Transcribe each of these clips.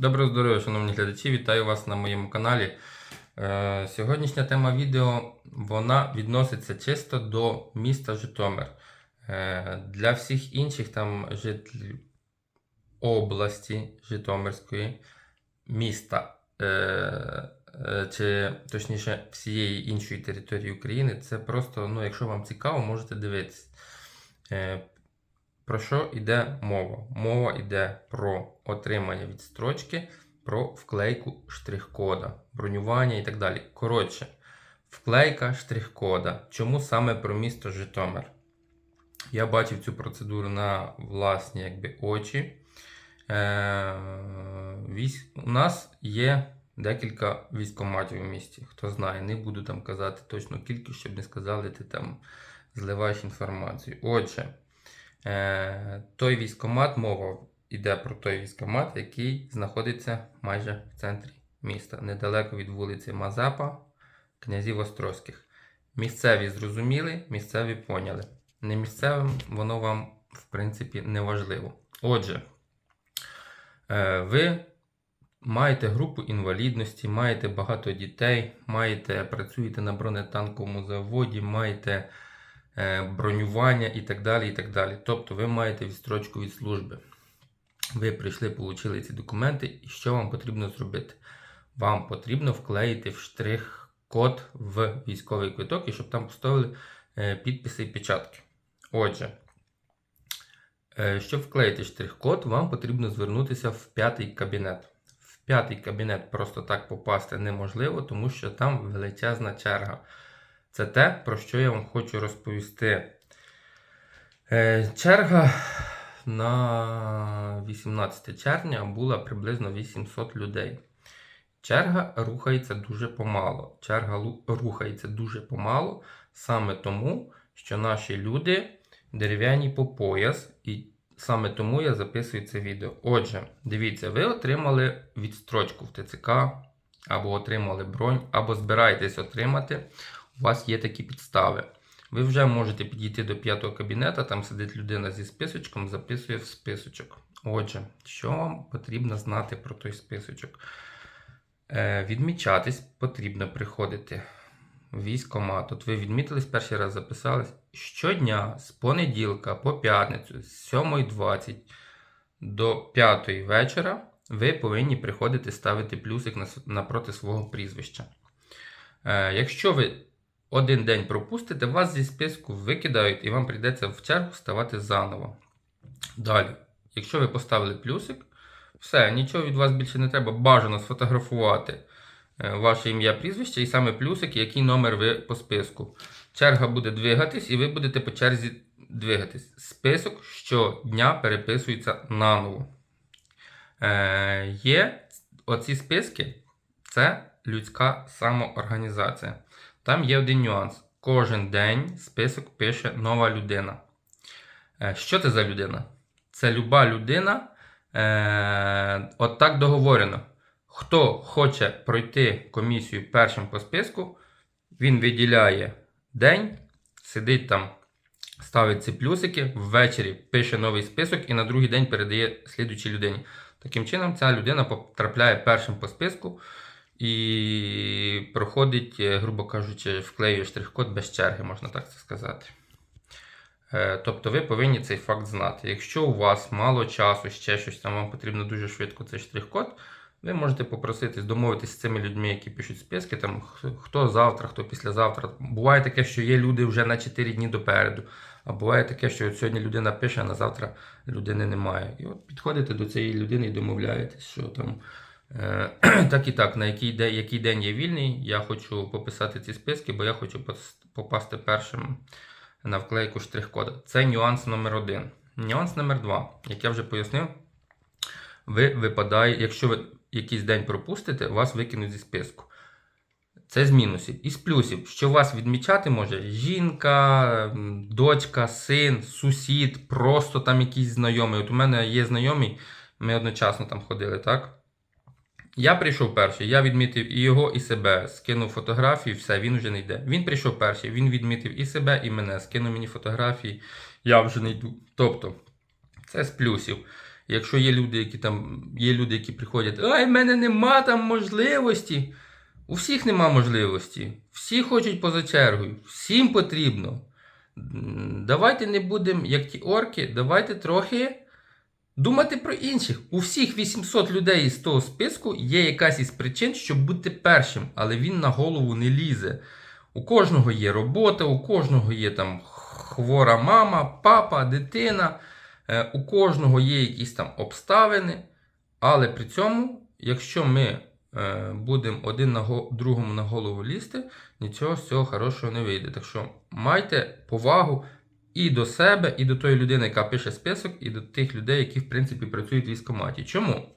Доброго здоров'я, шановні глядачі, вітаю вас на моєму каналі. Е, Сьогоднішня тема відео вона відноситься чисто до міста Житомир. Е, Для всіх інших там жителів області Житомирської, міста, е, е, чи точніше всієї іншої території України, це просто, ну, якщо вам цікаво, можете дивитися. Е, про що йде мова? Мова йде про отримання відстрочки, про вклейку штрих-кода, бронювання і так далі. Коротше, вклейка штрих-кода. Чому саме про місто Житомир? Я бачив цю процедуру на власні якби, очі. Е, військ... У нас є декілька військоматів у місті. Хто знає, не буду там казати точну кількість, щоб не сказали, ти там зливаєш інформацію. Отже. Е, той військомат, мова йде про той військомат, який знаходиться майже в центрі міста, недалеко від вулиці Мазепа, князів Острозьких. Місцеві зрозуміли, місцеві поняли. Не місцевим воно вам, в принципі, не важливо. Отже, е, ви маєте групу інвалідності, маєте багато дітей, маєте, працюєте на бронетанковому заводі, маєте бронювання і так далі. і так далі. Тобто ви маєте відстрочку від служби. Ви прийшли, отримали ці документи, і що вам потрібно зробити? Вам потрібно вклеїти в штрих-код в військовий квиток і щоб там поставили е, підписи і печатки. Отже, е, щоб вклеїти штрих-код, вам потрібно звернутися в п'ятий кабінет. В п'ятий кабінет просто так попасти неможливо, тому що там величезна черга. Це те, про що я вам хочу розповісти. Е, черга на 18 червня була приблизно 800 людей. Черга рухається дуже помало. Черга рухається дуже помало саме тому, що наші люди дерев'яні по пояс, і саме тому я записую це відео. Отже, дивіться, ви отримали відстрочку в ТЦК, або отримали бронь, або збираєтесь отримати. У вас є такі підстави. Ви вже можете підійти до п'ятого кабінету, там сидить людина зі списочком, записує в списочок. Отже, що вам потрібно знати про той списочок? Е, відмічатись потрібно приходити в військкомат. От ви відмітились перший раз, записались. Щодня з понеділка по п'ятницю з 7.20 до 5 вечора ви повинні приходити ставити плюсик на- напроти свого прізвища. Е, якщо ви один день пропустите, вас зі списку викидають і вам прийдеться в чергу ставати заново. Далі, якщо ви поставили плюсик, все, нічого від вас більше не треба. Бажано сфотографувати е, ваше ім'я, прізвище і саме плюсик, який номер ви по списку. Черга буде двигатись, і ви будете по черзі двигатись. Список щодня переписується наново. Е, є оці списки це людська самоорганізація. Там є один нюанс. Кожен день список пише нова людина. Е, Що це за людина? Це люба людина. Е, от так договорено. Хто хоче пройти комісію першим по списку, він виділяє день, сидить там, ставить ці плюсики, ввечері пише новий список і на другий день передає слідучій людині. Таким чином, ця людина потрапляє першим по списку і проходить, е, грубо кажучи, вклеює штрих-код без черги, можна так це сказати. Е, Тобто ви повинні цей факт знати. Якщо у вас мало часу, ще щось там вам потрібно дуже швидко цей штрих-код, ви можете попросити домовитися з цими людьми, які пишуть списки, там хто завтра, хто післязавтра. Буває таке, що є люди вже на 4 дні допереду. А буває таке, що от сьогодні людина пише, а на завтра людини немає. І от підходите до цієї людини і домовляєтесь, що там так і так, на який день, який день є вільний, я хочу пописати ці списки, бо я хочу попасти першим на вклейку штрих-кода. Це нюанс номер один. Нюанс номер два, як я вже пояснив, ви випадає, якщо ви якийсь день пропустите, вас викинуть зі списку. Це з мінусів. І з плюсів, що вас відмічати може жінка, дочка, син, сусід, просто там якийсь знайомий. От у мене є знайомий, ми одночасно там ходили, так? Я прийшов перший, я відмітив і його, і себе, скинув фотографії, все, він вже не йде. Він прийшов перший, він відмітив і себе, і мене, скинув мені фотографії, я вже не йду. Тобто, це з плюсів. Якщо є люди, які там є люди, які приходять, ай, в мене нема там можливості. У всіх нема можливості. Всі хочуть поза чергою, всім потрібно. Давайте не будемо, як ті орки, давайте трохи думати про інших. У всіх 800 людей із того списку є якась із причин, щоб бути першим, але він на голову не лізе. У кожного є робота, у кожного є там хвора мама, папа, дитина, е, у кожного є якісь там обставини. Але при цьому, якщо ми е, будемо один на другому на голову лізти, нічого з цього хорошого не вийде. Так що майте повагу і до себе, і до тої людини, яка пише список, і до тих людей, які в принципі працюють в військкоматі. Чому?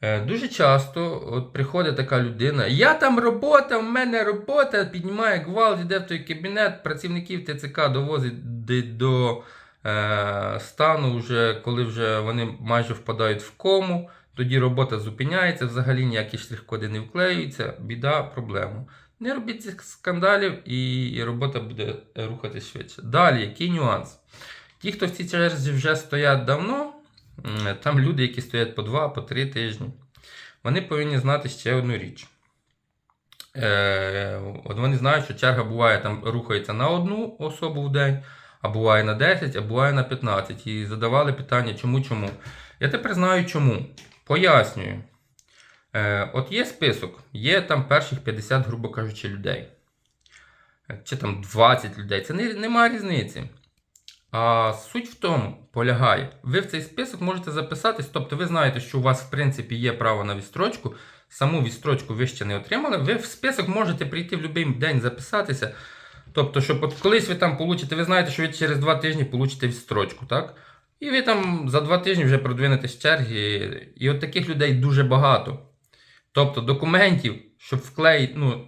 Е, Дуже часто от приходить така людина, я там робота, в мене робота, піднімає гвалт, йде в той кабінет, працівників ТЦК довозить до, до е, стану, вже, коли вже вони майже впадають в кому, тоді робота зупиняється, взагалі ніякі штрих-коди не вклеюються, біда, проблема. Не робіть цих скандалів і, робота буде рухатись швидше. Далі, який нюанс? Ті, хто в цій черзі вже стоять давно, там люди, які стоять по 2, по 3 тижні, вони повинні знати ще одну річ. Е, от вони знають, що черга буває там рухається на одну особу в день, а буває на 10, а буває на 15. І задавали питання, чому, чому. Я тепер знаю чому. Пояснюю. Е, от є список, є там перших 50, грубо кажучи, людей. Е, Чи там 20 людей. Це не, немає різниці. А суть в тому полягає, ви в цей список можете записатись, тобто ви знаєте, що у вас в принципі є право на відстрочку. Саму відстрочку ви ще не отримали. Ви в список можете прийти в будь-який день записатися. Тобто, щоб от колись ви там получите, ви знаєте, що ви через 2 тижні получите відстрочку, так? І ви там за 2 тижні вже продвинетесь з черги. І от таких людей дуже багато. Тобто документів, щоб вклеїти, ну,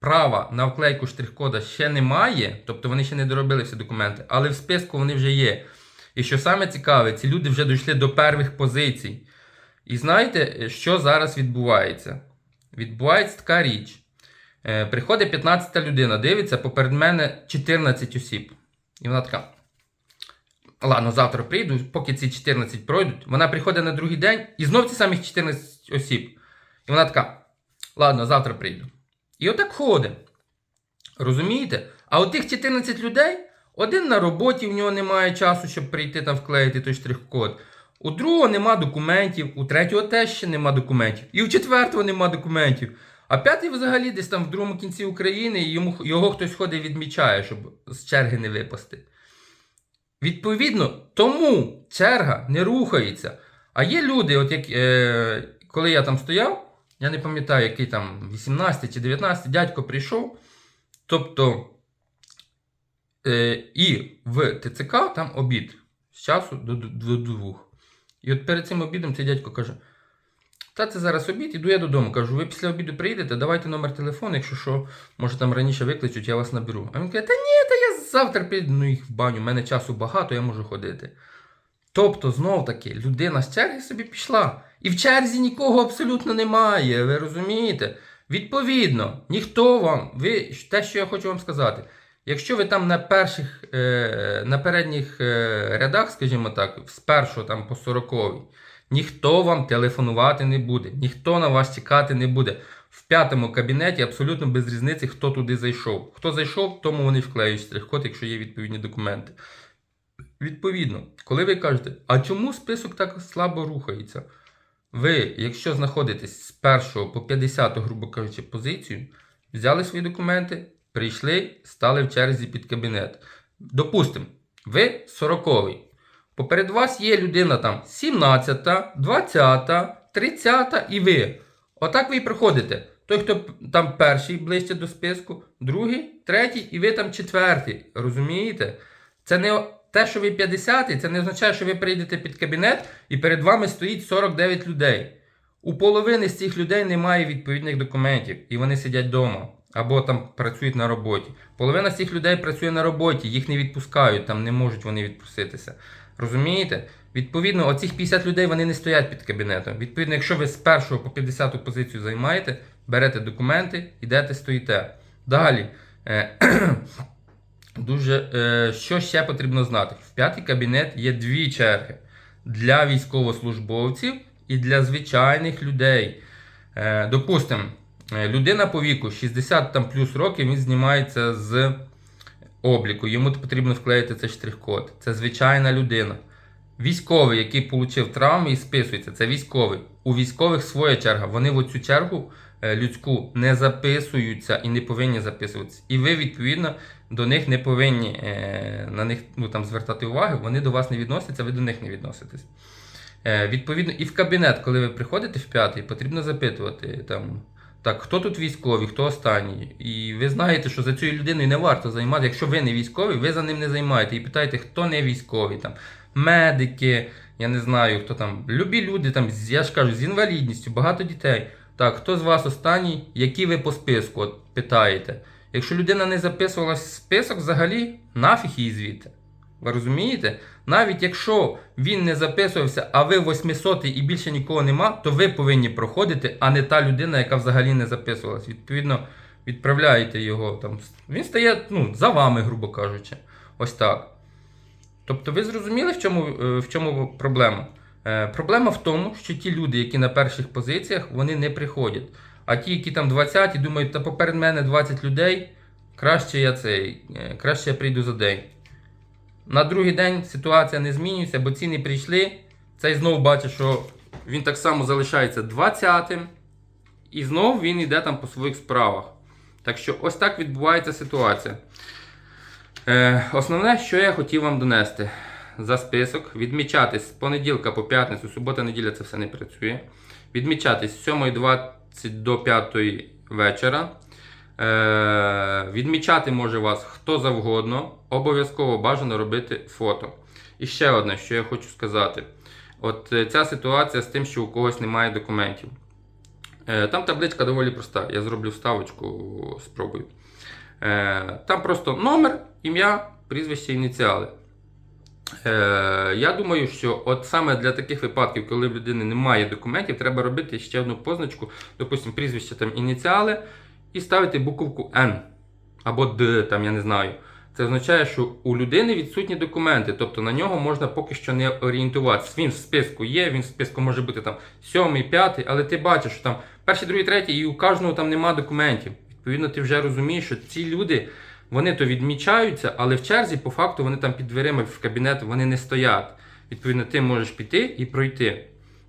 права на вклейку штрих-кода ще немає, тобто вони ще не доробили всі документи, але в списку вони вже є. І що саме цікаве, ці люди вже дійшли до перших позицій. І знаєте, що зараз відбувається? Відбувається така річ. Е, приходить 15 та людина, дивиться, поперед мене 14 осіб. І вона така. Ладно, завтра прийду, поки ці 14 пройдуть. Вона приходить на другий день і знов ці самі 14 осіб. І вона така: ладно, завтра прийду. І отак ходить. Розумієте? А от тих 14 людей, один на роботі, в нього немає часу, щоб прийти там вклеїти той штрих-код. У другого нема документів, у третього теж ще нема документів. І у четвертого нема документів. А п'ятий взагалі десь там в другому кінці України і йому, його хтось ходить і відмічає, щоб з черги не випасти. Відповідно, тому черга не рухається. А є люди, от як, е, коли я там стояв, я не пам'ятаю, який там 18 чи 19, дядько прийшов. Тобто, е, і в ТЦК там обід з часу до, до, до двох. І от перед цим обідом цей дядько каже: Та це зараз обід, іду я додому. Кажу, ви після обіду приїдете, давайте номер телефону, якщо що, може там раніше викличуть, я вас наберу. А він каже, та ні, та я завтра піду ну, їх в баню, в мене часу багато, я можу ходити. Тобто, знов таки, людина з черги собі пішла. І в черзі нікого абсолютно немає, ви розумієте? Відповідно, ніхто вам, ви, те, що я хочу вам сказати, якщо ви там на перших, е, на передніх е, рядах, скажімо так, з першого там по сороковій, ніхто вам телефонувати не буде, ніхто на вас чекати не буде. В п'ятому кабінеті абсолютно без різниці, хто туди зайшов. Хто зайшов, тому вони вклеють штрих-код, якщо є відповідні документи. Відповідно, коли ви кажете, а чому список так слабо рухається? Ви, якщо знаходитесь з 1 по 50, грубо кажучи, позицію, взяли свої документи, прийшли, стали в черзі під кабінет. Допустимо, ви 40-й. Поперед вас є людина там 17, 20, 30 і ви. Отак ви і проходите. Той, хто там перший ближче до списку, другий, третій, і ви там четвертий. Розумієте? Це не те, що ви 50, це не означає, що ви прийдете під кабінет і перед вами стоїть 49 людей. У половини з цих людей немає відповідних документів, і вони сидять вдома або там працюють на роботі. Половина з цих людей працює на роботі, їх не відпускають, там не можуть вони відпуститися. Розумієте? Відповідно, оцих 50 людей вони не стоять під кабінетом. Відповідно, якщо ви з 1 по 50 позицію займаєте, берете документи, йдете, стоїте. Далі. Дуже, е, що ще потрібно знати? В п'ятий кабінет є дві черги. для військовослужбовців і для звичайних людей. Е, допустимо, е, людина по віку 60 там плюс років, він знімається з обліку. Йому потрібно вклеїти цей штрих-код. Це звичайна людина. Військовий, який отримав травми і списується, це військовий. У військових своя черга. Вони в цю чергу людську не записуються і не повинні записуватися. І ви, відповідно, до них не повинні е, на них ну, там, звертати увагу, вони до вас не відносяться, ви до них не відноситесь. Е, відповідно, і в кабінет, коли ви приходите в п'ятий, потрібно запитувати там. Так, хто тут військовий, хто останній? І ви знаєте, що за цією людиною не варто займати. Якщо ви не військовий, ви за ним не займаєте. І питаєте, хто не військовий, там, медики, я не знаю, хто там, любі люди, там, я ж кажу, з інвалідністю, багато дітей. Так, хто з вас останній, які ви по списку? От питаєте. Якщо людина не записувалась в список, взагалі нафіг її звідти. Ви розумієте? Навіть якщо він не записувався, а ви 800 і більше нікого нема, то ви повинні проходити, а не та людина, яка взагалі не записувалась. Відповідно, відправляєте його там. Він стає ну, за вами, грубо кажучи. Ось так. Тобто, ви зрозуміли, в чому, е, в чому проблема? Е, Проблема в тому, що ті люди, які на перших позиціях, вони не приходять. А ті, які там 20 і думають, та поперед мене 20 людей, краще я цей, е, краще я прийду за день. На другий день ситуація не змінюється, бо ці не прийшли. Цей знову бачить, що він так само залишається 20-тим, і знову він йде там по своїх справах. Так що ось так відбувається ситуація. Е, основне, що я хотів вам донести за список, відмічатись з понеділка по п'ятницю, субота, неділя це все не працює. Відмічатись з 7.20 до 5 вечора. Е, відмічати може вас хто завгодно. Обов'язково бажано робити фото. І ще одне, що я хочу сказати: от е, ця ситуація з тим, що у когось немає документів. Е, там табличка доволі проста. Я зроблю вставочку, спробую. Е, там просто номер, ім'я, прізвище, ініціали. Е, я думаю, що от саме для таких випадків, коли в людини немає документів, треба робити ще одну позначку, допустимо, прізвище там ініціали, і ставити буковку N або Д, там я не знаю. Це означає, що у людини відсутні документи, тобто на нього можна поки що не орієнтуватися. Він в списку є, він в списку може бути там сьомий, п'ятий, але ти бачиш, що там перший, другий, третій, і у кожного там нема документів. Відповідно, ти вже розумієш, що ці люди вони то відмічаються, але в черзі, по факту, вони там під дверима в кабінет вони не стоять. Відповідно, ти можеш піти і пройти.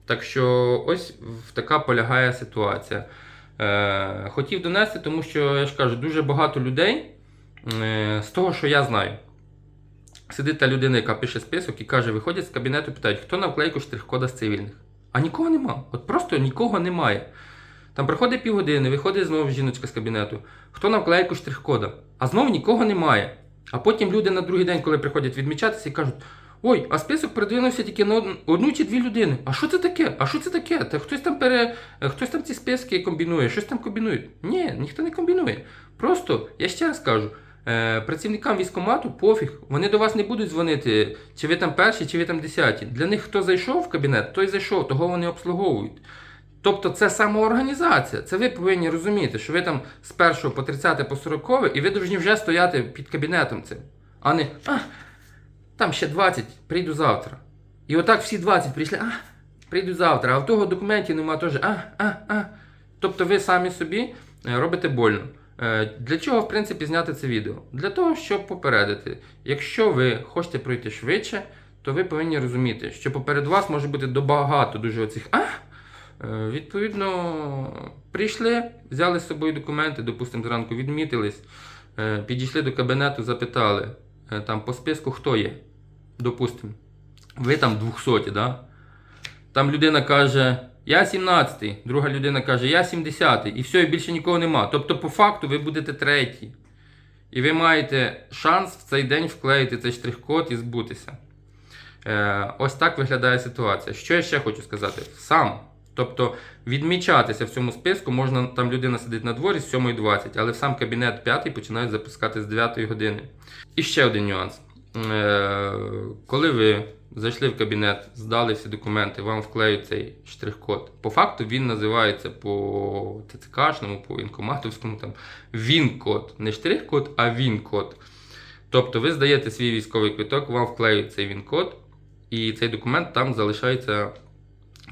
Так що ось така полягає ситуація. Е, хотів донести, тому що я ж кажу, дуже багато людей е, з того, що я знаю. Сидить та людина, яка пише список і каже, виходять з кабінету, питають, хто на вклейку штрих-кода з цивільних. А нікого нема. От просто нікого немає. Там проходить півгодини, виходить знову жіночка з кабінету. Хто на вклейку штрих-кода? А знову нікого немає. А потім люди на другий день, коли приходять відмічатися, і кажуть: Ой, а список передвинувся тільки на одну чи дві людини. А що це таке? А що це таке? Та хтось там пере... хтось там ці списки комбінує, щось там комбінує. Ні, ніхто не комбінує. Просто, я ще раз кажу, е, працівникам військкомату пофіг, вони до вас не будуть дзвонити, чи ви там перші, чи ви там десяті. Для них хто зайшов в кабінет, той зайшов, того вони обслуговують. Тобто це самоорганізація. Це ви повинні розуміти, що ви там з 1 по 30 по 40 і ви повинні вже стояти під кабінетом цим. А не а, там ще 20, прийду завтра. І отак всі 20 прийшли, а, прийду завтра, а в того документів нема теж, а, а, а. Тобто ви самі собі е, робите больно. Е, Для чого, в принципі, зняти це відео? Для того, щоб попередити. Якщо ви хочете пройти швидше, то ви повинні розуміти, що поперед вас може бути добагато дуже оцих а. Е, Відповідно, прийшли, взяли з собою документи, допустимо, зранку відмітились, е, підійшли до кабінету, запитали е, там по списку, хто є. Допустимо, ви там 200, да? Там людина каже, я 17-й, друга людина каже, я 70-й, і все, і більше нікого нема. Тобто, по факту, ви будете третій. І ви маєте шанс в цей день вклеїти цей штрих-код і збутися. Ось так виглядає ситуація. Що я ще хочу сказати? Сам. Тобто відмічатися в цьому списку можна, там людина сидить на дворі з 7.20, але в сам кабінет 5 починають запускати з 9 години. І ще один нюанс. Е, коли ви зайшли в кабінет, здали всі документи, вам вклеють цей штрих-код. По факту він називається по ТЦКшному, по інкоматовському там ВІН-код. Не штрих-код, а ВІН-код. Тобто ви здаєте свій військовий квиток, вам вклеють цей ВІН-код, і цей документ там залишається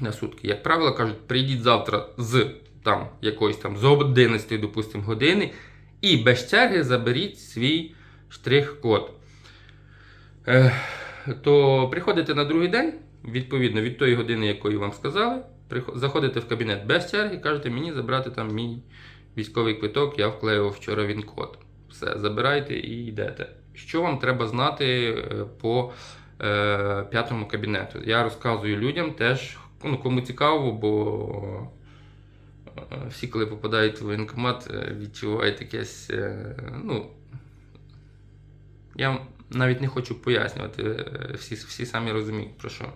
на сутки. Як правило, кажуть, прийдіть завтра з там якоїсь там з 11, допустимо, години, і без черги заберіть свій штрих-код. Е, то приходите на другий день, відповідно від тої години, якої вам сказали, заходите в кабінет без черги, кажете, мені забрати там мій військовий квиток, я вклеював вчора він код. Все, забирайте і йдете. Що вам треба знати е, по е, п'ятому кабінету? Я розказую людям теж, ну, кому цікаво, бо е, всі, коли попадають в воєнкомат, е, відчувають якесь. е, Ну, я навіть не хочу пояснювати, всі, всі самі розуміють, про що.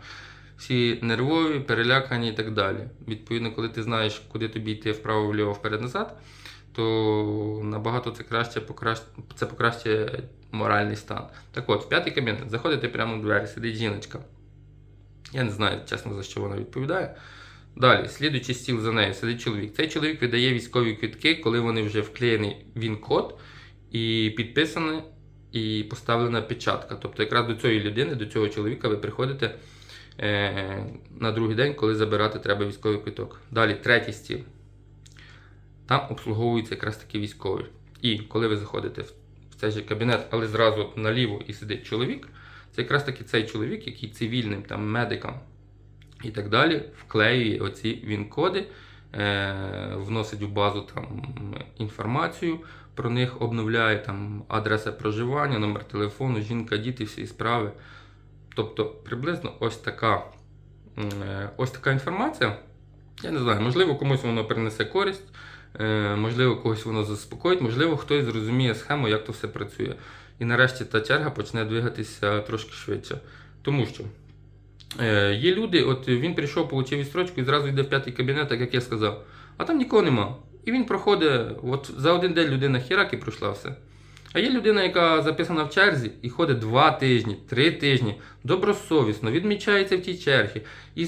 Всі нервові, перелякані і так далі. Відповідно, коли ти знаєш, куди тобі йти вправо, вліво, вперед, назад, то набагато це краще це покращує моральний стан. Так от, в п'ятий кабінет, заходите прямо в двері, сидить жіночка. Я не знаю, чесно, за що вона відповідає. Далі, слідуючий стіл за нею, сидить чоловік. Цей чоловік видає військові квитки, коли вони вже вклеєний він-код і підписаний, і поставлена печатка. Тобто, якраз до цієї людини, до цього чоловіка, ви приходите е, на другий день, коли забирати треба військовий квиток. Далі, третій стіл. Там обслуговуються якраз такі військові. І коли ви заходите в цей же кабінет, але зразу наліво і сидить чоловік, це якраз таки цей чоловік, який цивільним там, медикам і так далі вклеює оці він-коди, е, вносить у базу там, інформацію про них, обновляє там адреса проживання, номер телефону, жінка, діти, всі справи. Тобто приблизно ось така, е, ось така інформація. Я не знаю, можливо, комусь воно принесе користь, е, можливо, когось воно заспокоїть, можливо, хтось зрозуміє схему, як то все працює. І нарешті та черга почне двигатися трошки швидше. Тому що е, є люди, от він прийшов, отримав відстрочку і зразу йде в п'ятий кабінет, так як я сказав, а там нікого нема. І він проходить, от за один день людина хірак і пройшла все. А є людина, яка записана в черзі і ходить два тижні, три тижні, добросовісно, відмічається в тій черзі. І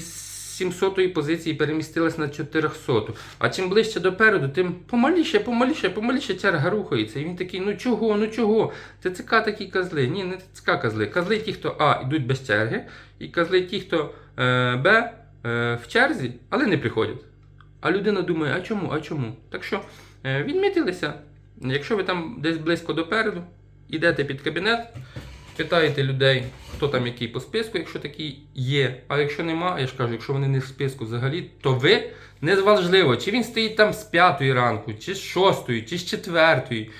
700-ї позиції перемістилась на 400-ту. А чим ближче допереду, тим помаліше, помаліше, помаліше черга рухається. І він такий, ну чого, ну чого? ТЦК такі козли. Ні, не ТЦК козли. Козли ті, хто А, йдуть без черги, і козли ті, хто е, Б е, в черзі, але не приходять. А людина думає, а чому, а чому? Так що е, відмітилися. Якщо ви там десь близько допереду, йдете під кабінет, питаєте людей, хто там який по списку, якщо такий є. А якщо нема, я ж кажу, якщо вони не в списку взагалі, то ви незважливо, чи він стоїть там з п'ятої ранку, чи з шостої, чи з четвертої,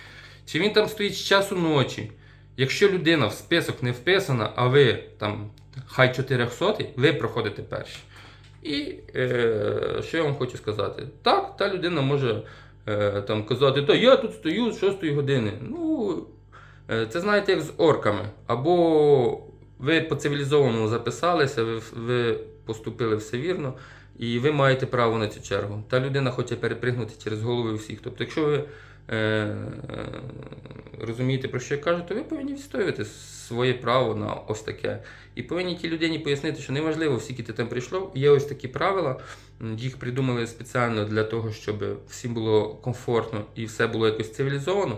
чи він там стоїть з часу ночі. Якщо людина в список не вписана, а ви там хай 400, ви проходите перші. І е, що я вам хочу сказати? Так, та людина може е, там казати, та я тут стою з 6 години. Ну, е, це знаєте, як з орками. Або ви по цивілізованому записалися, ви, ви поступили все вірно, і ви маєте право на цю чергу. Та людина хоче перепригнути через голови всіх. Тобто, якщо ви е, е, розумієте, про що я кажу, то ви повинні відстоювати своє право на ось таке. І повинні тій людині пояснити, що неважливо, скільки ти там прийшло, є ось такі правила. Їх придумали спеціально для того, щоб всім було комфортно і все було якось цивілізовано.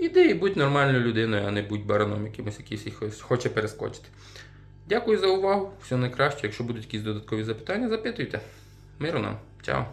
Іди і будь нормальною людиною, а не будь бараном якимось, який хоче перескочити. Дякую за увагу. Всього найкраще. Якщо будуть якісь додаткові запитання, запитуйте. Миру нам. Чао.